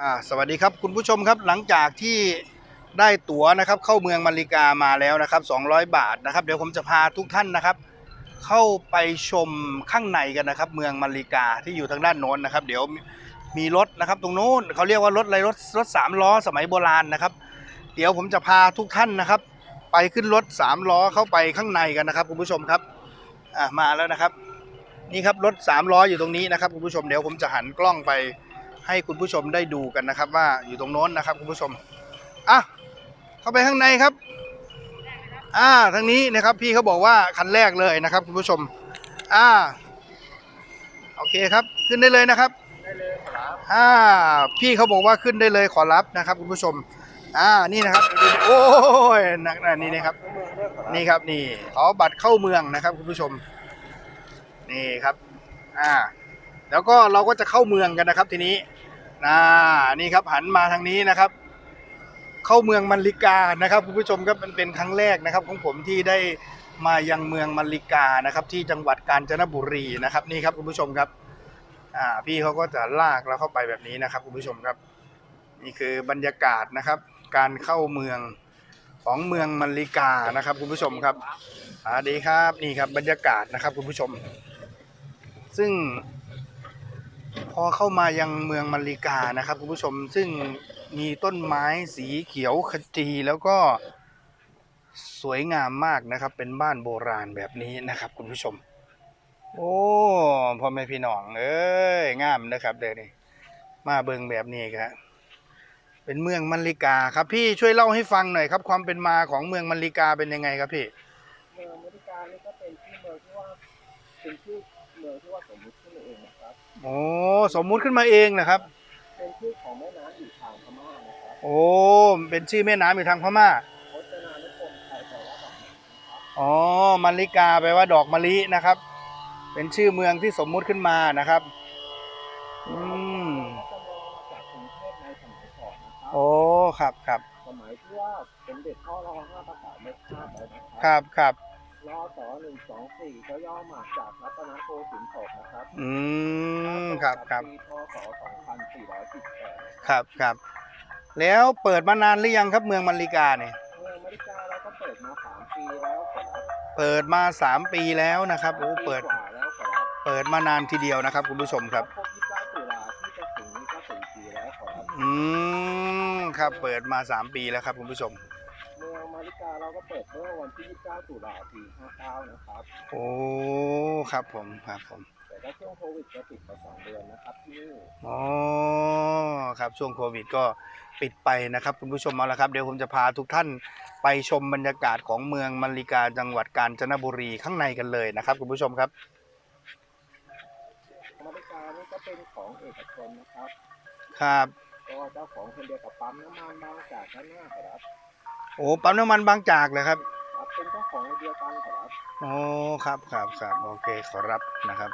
อ่าสวัสดีครับคุณผู้ชมครับหลังจากที่ได้ตั๋วนะครับ เข้าเมืองมาริกามาแล้วนะครับ 200 บาทนะครับ เดี๋ยวผมจะพาทุกท่านนะครับ เข้าไปชมข้างในกันนะครับ เมืองมาริกาที่อยู่ทางด้านโน้นนะครับ เดี๋ยวมีรถนะครับ ตรงโน้นเขาเรียกว่ารถอะไรรถรถสามล้อสมัยโบราณนะครับ เดี๋ยวผมจะพาทุกท่านนะครับ ไปขึ้นรถสามล้อเข้าไปข้างในกันนะครับ คุณผู้ชมครับอ่ามาแล้วนะครับ นี่ครับรถสามล้ออยู่ตรงนี้นะครับคุณผู้ชมเดี๋ยวผมจะหันกล้องไป ให้คุณผู้ชมได้ดูกันนะครับ ว่าอยู่ตรงโน้นนะครับคุณผู้ชมอะเข้าไปข้างในครับ อ่าทางนี้นะครับพี่เขาบอกว่าคันแรกเลยนะครับ คุณผู้ชม อ่า โอเคครับ ขึ้นได้เลยนะครับได้เลยครับอ่า พี่เขาบอกว่าขึ้นได้เลยขอรับนะครับ คุณผู้ชม อ่านี่นะครับดูดิโอ้ยนักนะนี่นะครับ นี่ครับนี่ขอบัตรเข้าเมืองนะครับ คุณผู้ชม นี่ครับ อ่า แล้วก็เราก็จะเข้าเมืองกันนะครับ ทีนี้ อ่านี่ครับหันมาทางนี้นะครับ เข้าเมืองมันลิกานะครับคุณผู้ชมครับมันเป็นครั้งแรกนะครับ ของผมที่ได้มายังเมืองมันลิกานะครับ ที่จังหวัดกาญจนบุรีนะครับ นี่ครับคุณผู้ชมครับอ่าพี่เขาก็จะลากเราเข้าไปแบบนี้นะครับคุณผู้ชมครับ นี่คือบรรยากาศนะครับ การเข้าเมืองของเมืองมันลิกานะครับคุณผู้ชมครับสวัสดีครับนี่ครับบรรยากาศนะครับคุณผู้ชม ซึ่ง พอเข้ามายังเมืองมันลิกานะครับคุณผู้ชมซึ่งมีต้นไม้สีเขียวขจีแล้วก็สวยงามมากนะครับ เป็นบ้านโบราณแบบนี้นะครับ คุณผู้ชม โอ้พ่อแม่พี่น้องเอ้ยงามนะครับเดี๋ยวนี้มาเบิงแบบนี้ครับเป็นเมืองมันลิกาครับพี่ช่วยเล่าให้ฟังหน่อยครับ ความเป็นมาของเมืองมันลิกาเป็นยังไงครับพี่เมืองอเมริกานี่ก็เป็นชื่เมืองที่ว่า เป็นชื่อเมืองที่ว่าสมมุติขึ้นมาเองนะครับ โอ้สมมุติขึ้นมาเองนะครับ เป็นชื่อของแม่น้ำอยู่ทางพม่านะครับโอ้เป็นชื่อแม่น้ำอยู่ทางพม่าพจนานุกรมไทยแปลว่าดอกไม้นะครับอ๋อมันลิกาแปลว่าดอกมะลินะครับ เป็นชื่อเมืองที่สมมุติขึ้นมานะครับอืมก็จะมองมาจากกรุงเทพในสมัยก่อนนะครับโอ้ครับครับสมัยที่ว่าสมเด็จพ่อรอห้าประกาศไม่ทราบเลยนะคครับครับ รอต่อหนึ่งสองสี่ก็ย่อมาจากรัตนโกสินทร์ศกนะครับอืมครับครับปีพศสองพันสี่ร้อยสิบแปดครับครับแล้วเปิดมานานหรือยังครับเมืองมันลิกาเนี่ยเมืองอเมริกาเราก็เปิดมาสามปีแล้วครับเปิดมาสามปีแล้วนะครับโอ้เปิดกว่าแล้วครับเปิดมานานทีเดียวนะครับ คุณผู้ชมครับพบยี่สิบเก้าตุลาที่จะถึงนี้ก็สี่ปีแล้วครับอืมครับเปิดมาสามปีแล้วครับคุณผู้ชม เมืองอเมริกาเราก็เปิดเมื่อวันที่ 29 ตุลาปี59 นะครับ โอ้ ครับผม ครับผม แต่ถ้าช่วงโควิดจะปิดไปสองเดือนนะครับที่นี่อ๋อ ครับ ช่วงโควิดก็ปิดไปนะครับ คุณผู้ชมเอาละครับ เดี๋ยวผมจะพาทุกท่านไปชมบรรยากาศของเมืองมันลิกาจังหวัดกาญจนบุรีข้างในกันเลยนะครับ คุณผู้ชมครับอเมริกานี่ก็เป็นของเอกชนนะครับ ครับ ก็เจ้าของคนเดียวกับปั๊มน้ำมันบางจากด้านหน้าครับ โอ้ปั๊มน้ำมันบางจากเลยครับครับเป็นเจ้าของเดียวกันครับโอ้ครับครับครับโอเคขอรับนะครับ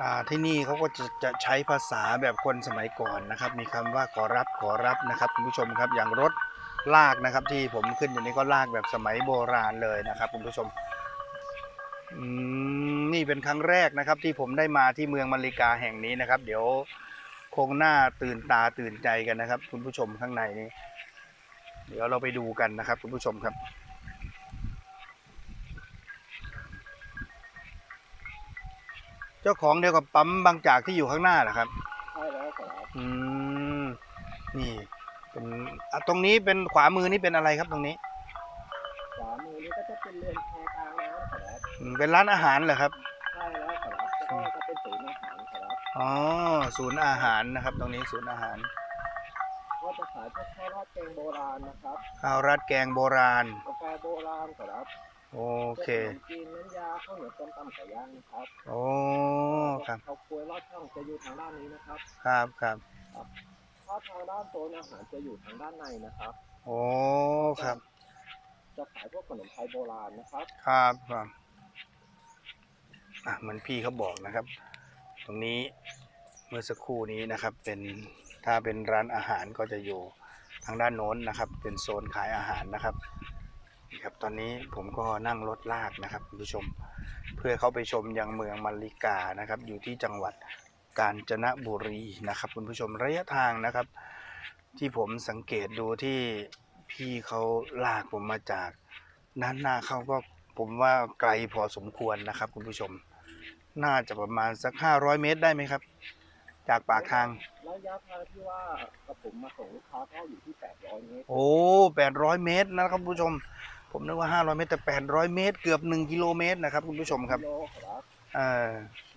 อ่าที่นี่เขาก็จะจะใช้ภาษาแบบคนสมัยก่อนนะครับ มีคำว่าขอรับขอรับนะครับคุณผู้ชมครับอย่างรถลากนะครับ ที่ผมขึ้นอยู่นี้ก็ลากแบบสมัยโบราณเลยนะครับคุณผู้ชมอืมนี่เป็นครั้งแรกนะครับ ที่ผมได้มาที่เมืองมาริกาแห่งนี้นะครับ เดี๋ยวคงหน้าตื่นตาตื่นใจกันนะครับ คุณผู้ชมข้างในนี้ เดี๋ยวเราไปดูกันนะครับคุณผู้ชมครับเจ้าของเดียวกับปั๊มบางจากที่อยู่ข้างหน้าเหรอครับใช่แล้วครับอืมนี่เป็นอะตรงนี้เป็นขวามือนี่เป็นอะไรครับตรงนี้ ขวามือนี่ก็จะเป็นเรือนแพกลางน้ำครับอืมเป็นร้านอาหารเหรอครับใช่แล้วครับแล้วก็จะเป็นศูนย์อาหารครับอ๋อศูนย์อาหารนะครับ ตรงนี้ศูนย์อาหารก็จะขายพวกข้าวราดแกงโบราณนะครับข้าวราดแกงโบราณกาแฟโบราณครับโอเคขนมจีนน้ำยาข้าวเหนียวต้มตำไก่ย่างนะครับโอ้ครับข้าวกล้วยลอดช่องจะอยู่ทางด้านนี้นะครับ ครับครับถ้าทางด้านโซนอาหารจะอยู่ทางด้านในนะครับโอ้ครับ จะขายพวกขนมไทยโบราณนะครับ ครับครับอะเหมันพี่เขาบอกนะครับ ตรงนี้เมื่อสักครู่นี้นะครับเป็น ถ้าเป็นร้านอาหารก็จะอยู่ทางด้านโน้นนะครับ เป็นโซนขายอาหารนะครับครับตอนนี้ผมก็นั่งรถลากนะครับคุณผู้ชม เพื่อเข้าไปชมยังเมืองมาริกานะครับ อยู่ที่จังหวัดกาญจนบุรีนะครับ คุณผู้ชมระยะทางนะครับ ที่ผมสังเกตดูที่พี่เขาลากผมมาจากด้านหน้าเขาก็ผมว่าไกลพอสมควรนะครับ คุณผู้ชม น่าจะประมาณสัก 500 เมตรได้ไหมครับ จากปากทาง ระยะทางที่ว่ากับผมมาส่งลูกค้าก็อยู่ที่ 800 เมตร โอ้800 เมตรนะครับคุณผู้ชม ผมนึกว่า 500 เมตรแต่ 800 เมตร เกือบ 1 กิโลเมตรนะครับคุณผู้ชมครับกิโลครับเออ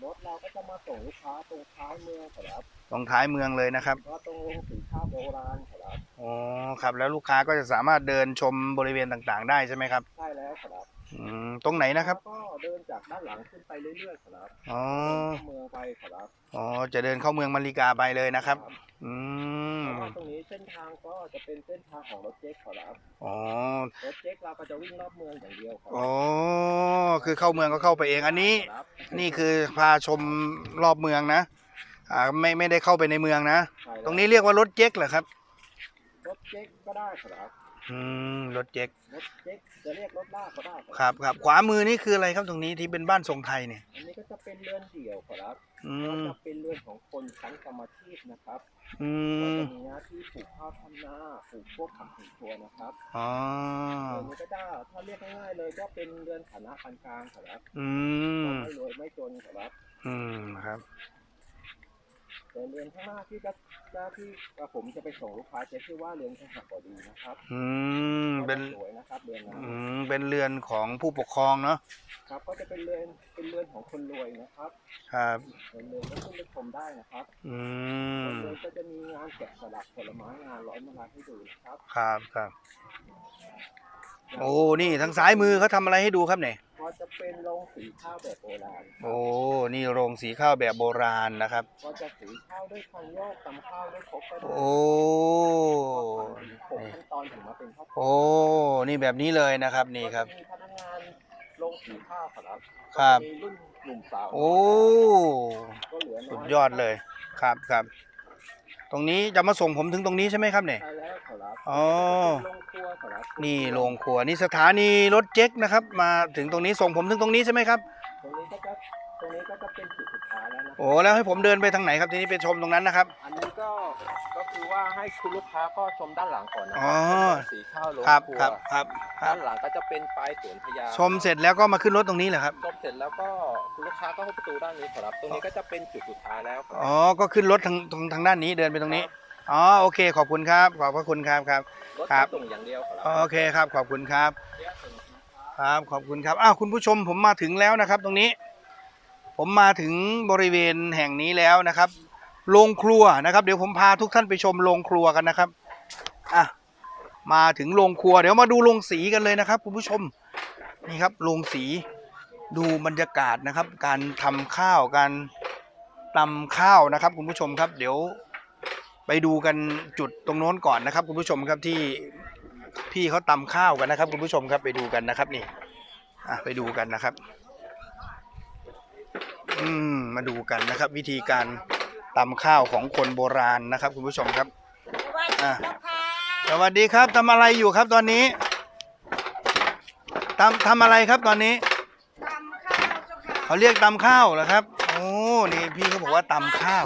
รถเราก็จะมาส่งลูกค้าตรงท้ายเมืองครับ ตรงท้ายเมืองเลยนะครับก็ตรงโรงสีข้าวโบราณครับอ๋อครับแล้วลูกค้าก็จะสามารถเดินชมบริเวณต่างๆ ได้ใช่ไหมครับใช่แล้วครับอืมตรงไหนนะครับแล้วก็เดินจากด้านหลังขึ้นไปเรื่อยๆครับอ๋อเข้าเมืองไปครับอ๋อจะเดินเข้าเมืองมาริกาไปเลยนะครับ อืมแล้วก็ตรงนี้เส้นทางก็จะเป็นเส้นทางของรถเจ๊กครับอ๋อรถเจ๊กเราก็จะวิ่งรอบเมืองอย่างเดียวครัอ๋อคือเข้าเมืองก็เข้าไปเองอันนี้ครับนี่คือพาชมรอบเมืองนะ อ่าไม่ไม่ได้เข้าไปในเมืองนะ ใช่แล้วตรงนี้เรียกว่ารถเจ๊กเหรอครับ รถเจ๊กก็ได้ครับอืมรถเจ๊กรถเจ๊กจะเรียกรถลากก็ได้ครับครับขวามือนี่คืออะไรครับตรงนี้ที่เป็นบ้านทรงไทยเนี่ย อันนี้ก็จะเป็นเรือนเดี่ยวครับอืก็มจะเป็นเรือนของคนชั้นกรรมชีพนะครับอืก็มจะมีหน้าที่ปลูกข้าวทำนาปลูกพวกผักสวนครัวนะครับอ๋อเรือนนี้ก็จะถ้าเรียกง่ายๆเลยก็เป็นเรือนฐานะปานกลางครับอืมไม่รวยไม่จนครับอืมครับ แต่เรือนข้างหน้าที่จะจะที่กระผมจะไปส่งลูกค้าจะชื่อว่าเรือนขหบดีนะครับอืมเป็นสวยนะครับเรือนนั้นอืมเป็นเรือนของผู้ปกครองเนาะครับ ก็จะเป็นเรือนเป็นเรือนของคนรวยนะครับ ครับเรือนเรือนก็ขึ้นไปชมได้นะครับอืมเรือนก็จะมีงานแกะสลักผลไม้งานร้อยมาลาให้ดูนะครับ ครับครับโอ้นี่ทางซ้ายมือเขาทำอะไรให้ดูครับเนี่ยก็จะ เป็นโรงสีข้าวแบบโบราณโอ้ นี่โรงสีข้าวแบบโบราณนะครับ ก็จะสีข้าวด้วยคันโยกตำข้าวด้วยครกก็ได้โอ้หกขั้นตอนถึงมาเป็นข้าวโอ้ นี่แบบนี้เลยนะครับนี่ครับก็จะมีพนักงานโรงสีข้าวครับครับก็จะมีรุ่นหนุ่มสาวโอ้ ก็เหลือน้สุดยอดเลยครับครับ ตรงนี้จะมาส่งผมถึงตรงนี้ใช่ไหมครับเนี่ย ใช่แล้วครับอ๋อเป็นโรงครัวครับนี่โรงครัวนี่สถานีรถเจ๊กนะครับ มาถึงตรงนี้ส่งผมถึงตรงนี้ใช่ไหมครับ ตรงนี้ก็จะตรงนี้ก็จะเป็นจุด โอ้แล้วให้ผมเดินไปทางไหนครับทีนี้ไปชมตรงนั้นนะครับ อันนี้ก็ก็คือว่าให้คุณลูกค้าก็ชมด้านหลังก่อนนะคอ๋รัอเป็นสีข้าวโรงครับครัวครับครับครัด้าบนหลังก็จะเป็นปลายสวนพญาชมเสร็จแล้วก็มาขึ้นรถตรงนี้เหรอครับ ชมเสร็จแล้วก็คุณลูกค้าก็เข้าประตูด้านนี้ครับ ตรงนี้ก็จะเป็นจุดสุดท้ายแล้วครับ อ๋อ ก็ขึ้นรถทางทางทางด้านนี้เดินไปตรงนี้ อ๋อ โอเค ขอบคุณครับ ขอบพระคุณครับครับ รถครับส่งอย่างเดียวครับโอเคครับ ขอบคุณครับเดี๋ยวส่งสินค้าครับ ขอบคุณครับ อ้าว คุณผู้ชมผมมาถึงแล้วนะครับ ตรงนี้ ผมมาถึงบริเวณแห่งนี้แล้วนะครับโรงครัวนะครับ เดี๋ยวผมพาทุกท่านไปชมโรงครัวกันนะครับอะมาถึงโรงครัว เดี๋ยวมาดูโรงสีกันเลยนะครับคุณผู้ชมนี่ครับโรงสีดูบรรยากาศนะครับ การทำข้าวการตำข้าวนะครับ คุณผู้ชมครับ เดี๋ยวไปดูกันจุดตรงโน้นก่อนนะครับ คุณผู้ชมครับที่พี่เขาตำข้าวกันนะครับ คุณผู้ชมครับไปดูกันนะครับนี่อะไปดูกันนะครับ อืมมาดูกันนะครับ วิธีการตำข้าวของคนโบราณนะครับ คุณผู้ชมครับสวัสดีอะเจ้าค่ะ สวัสดีครับทำอะไรอยู่ครับตอนนี้ตำทำอะไรครับตอนนี้ตำข้าวเจ้าค่ะเขาเรียกตำข้าวเหรอครับโอ้นี่พี่เขาบอกว่าตำข้าว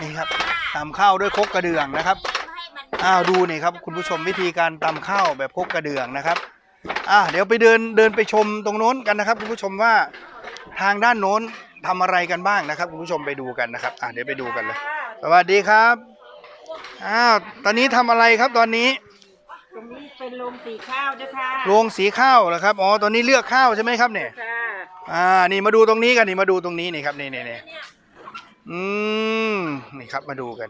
นี่ครับตำข้าวด้วยครกกระเดื่องนะครับให้มันอ้าวดูนี่ครับคุณผู้ชมวิธีการตำข้าวแบบครกกระเดื่องนะครับอะเดี๋ยวไปเดินเดินไปชมตรงโน้นกันนะครับ คุณผู้ชมว่าทางด้านโน้น ทำอะไรกันบ้างนะครับคุณผู้ชมไปดูกันนะครับอะเดี๋ยวไปดูกันเลย สวัสดีครับอ้าวตอนนี้ทำอะไรครับตอนนี้ตรงนี้เป็นโรงสีข้าวเจ้าค่ะโรงสีข้าวเหรอครับอ๋อตอนนี้เลือกข้าวใช่ไหมครับเนี่ยค่ะอ่านี่มาดูตรงนี้กันนี่มาดูตรงนี้นี่ครับนี่นี่นี่อืมนี่ครับมาดูกัน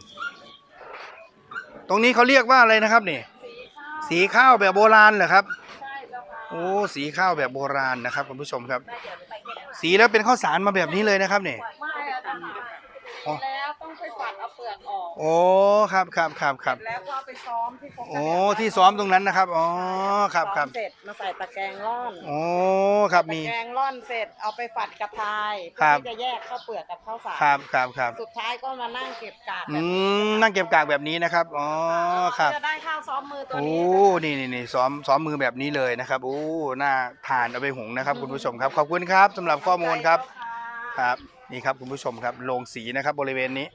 ตรงนี้เขาเรียกว่าอะไรนะครับนี่สีข้าวแบบโบราณเหรอครับใช่เจ้าค่ะโอ้สีข้าวแบบโบราณนะครับคุณผู้ชมครับ สีแล้วเป็นข้าวสารมาแบบนี้เลยนะครับเนี่ยไม่อะเจ้าค่ะอ๋ ลือกออก โอ้ครับครับครับครับแล้วก็เอาไปซ้อมที่โคกกระโอ้เดื่งที่ซ้อมตรงนั้นนะครับอ๋อครับครับซ้อมเสร็จมาใส่ตะแกรงร่อนโอ้ครับตะมีแกรงร่อนเสร็จเอาไปฝัดกระทายครัเพื่อบ ที่จะแยกข้าวเปลือกกับข้าวสารครับครับครับสุดท้ายก็มานั่งเก็บกากอืมนั่งเก็บกากแบบนี้นะครับอ๋อครับ จะได้ข้าวซ้อมมือตัวโอ้ นี้นี่นี่นี่ซ้อมซ้อมมือแบบนี้เลยนะครับ โอ้ น่าทานเอาไปหุงนะครับ คุณผู้ชมครับ ขอบคุณครับสำหรับข้อมูลครับ ครับ นี่ครับคุณผู้ชมครับ โรงสีนะครับบริเวณนี้